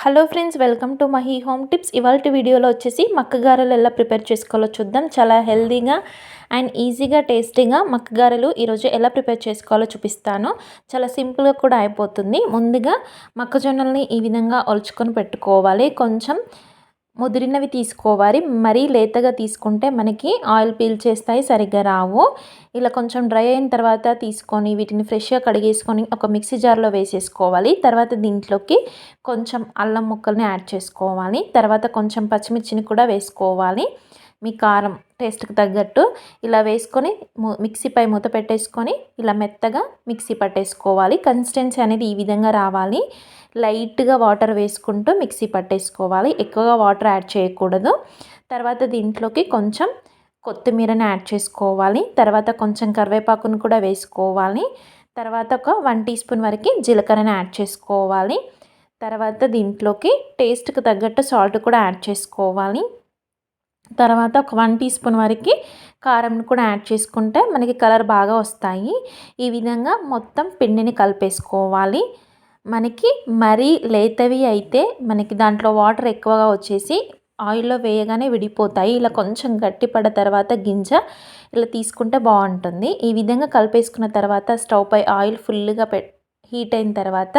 Hello friends welcome to Mahi home tips. ఇవాళ వీడియోలో వచ్చేసి మక్కగారెలు ఎలా ప్రిపేర్ చేసుకోవాలో చూద్దాం. చాలా హెల్దీగా అండ్ ఈజీగా టేస్టీగా మక్కగారెలు ఈరోజు ఎలా ప్రిపేర్ చేసుకోవాలో చూపిస్తాను. చాలా సింపుల్గా కూడా అయిపోతుంది. ముందుగా మొక్కజొన్నల్ని ఈ విధంగా ఒలుచుకొని పెట్టుకోవాలి. కొంచెం ముదిరినవి తీసుకోవాలి. మరీ లేతగా తీసుకుంటే మనకి ఆయిల్ పీల్చేస్తాయి సరిగ్గా రావు. ఇలా కొంచెం డ్రై అయిన తర్వాత తీసుకొని వీటిని ఫ్రెష్గా కడిగేసుకొని ఒక మిక్సీ జార్లో వేసేసుకోవాలి. తర్వాత దీంట్లోకి కొంచెం అల్లం ముక్కల్ని యాడ్ చేసుకోవాలి. తర్వాత కొంచెం పచ్చిమిర్చిని కూడా వేసుకోవాలి. మీ కారం టేస్ట్కి తగ్గట్టు ఇలా వేసుకొని మిక్సీపై మూత పెట్టేసుకొని ఇలా మెత్తగా మిక్సీ పట్టేసుకోవాలి. కన్సిస్టెన్సీ అనేది ఈ విధంగా రావాలి. లైట్గా వాటర్ వేసుకుంటూ మిక్సీ పట్టేసుకోవాలి. ఎక్కువగా వాటర్ యాడ్ చేయకూడదు. తర్వాత దీంట్లోకి కొంచెం కొత్తిమీరని యాడ్ చేసుకోవాలి. తర్వాత కొంచెం కరివేపాకును కూడా వేసుకోవాలి. తర్వాత ఒక వన్ టీ స్పూన్ వరకు జీలకర్రని యాడ్ చేసుకోవాలి. తర్వాత దీంట్లోకి టేస్ట్కి తగ్గట్టు సాల్ట్ కూడా యాడ్ చేసుకోవాలి. తర్వాత ఒక వన్ టీ స్పూన్ వరకు కారం కూడా యాడ్ చేసుకుంటే మనకి కలర్ బాగా వస్తాయి. ఈ విధంగా మొత్తం పిండిని కలిపేసుకోవాలి. మనకి మరీ లేతవి అయితే మనకి దాంట్లో వాటర్ ఎక్కువగా వచ్చేసి ఆయిల్లో వేయగానే విడిపోతాయి. ఇలా కొంచెం గట్టిపడ్డ తర్వాత గింజ ఇలా తీసుకుంటే బాగుంటుంది. ఈ విధంగా కలిపేసుకున్న తర్వాత స్టవ్ పై ఆయిల్ ఫుల్గా పె హీట్ అయిన తర్వాత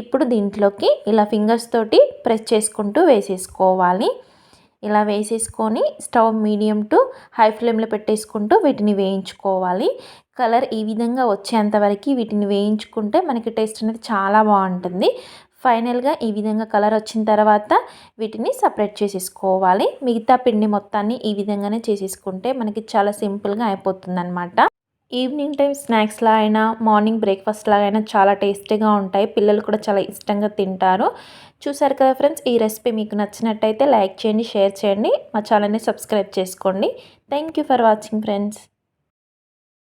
ఇప్పుడు దీంట్లోకి ఇలా ఫింగర్స్ తోటి ప్రెస్ చేసుకుంటూ వేసేసుకోవాలి. ఇలా వేసేసుకొని స్టవ్ మీడియం టు హై ఫ్లేమ్లో పెట్టేసుకుంటూ వీటిని వేయించుకోవాలి. కలర్ ఈ విధంగా వచ్చేంత వరకు వీటిని వేయించుకుంటే మనకి టేస్ట్ అనేది చాలా బాగుంటుంది. ఫైనల్గా ఈ విధంగా కలర్ వచ్చిన తర్వాత వీటిని సపరేట్ చేసేసుకోవాలి. మిగతా పిండి మొత్తాన్ని ఈ విధంగానే చేసేసుకుంటే మనకి చాలా సింపుల్గా అయిపోతుంది అనమాట ఈవినింగ్ టైం స్నాక్స్లా అయినా మార్నింగ్ బ్రేక్ఫాస్ట్ అయినా చాలా టేస్టీగా ఉంటాయి. పిల్లలు కూడా చాలా ఇష్టంగా తింటారు. చూసారు కదా ఫ్రెండ్స్ ఈ రెసిపీ మీకు నచ్చినట్టయితే లైక్ చేయండి షేర్ చేయండి. మా ఛానల్ని సబ్స్క్రైబ్ చేసుకోండి. Thank for watching friends.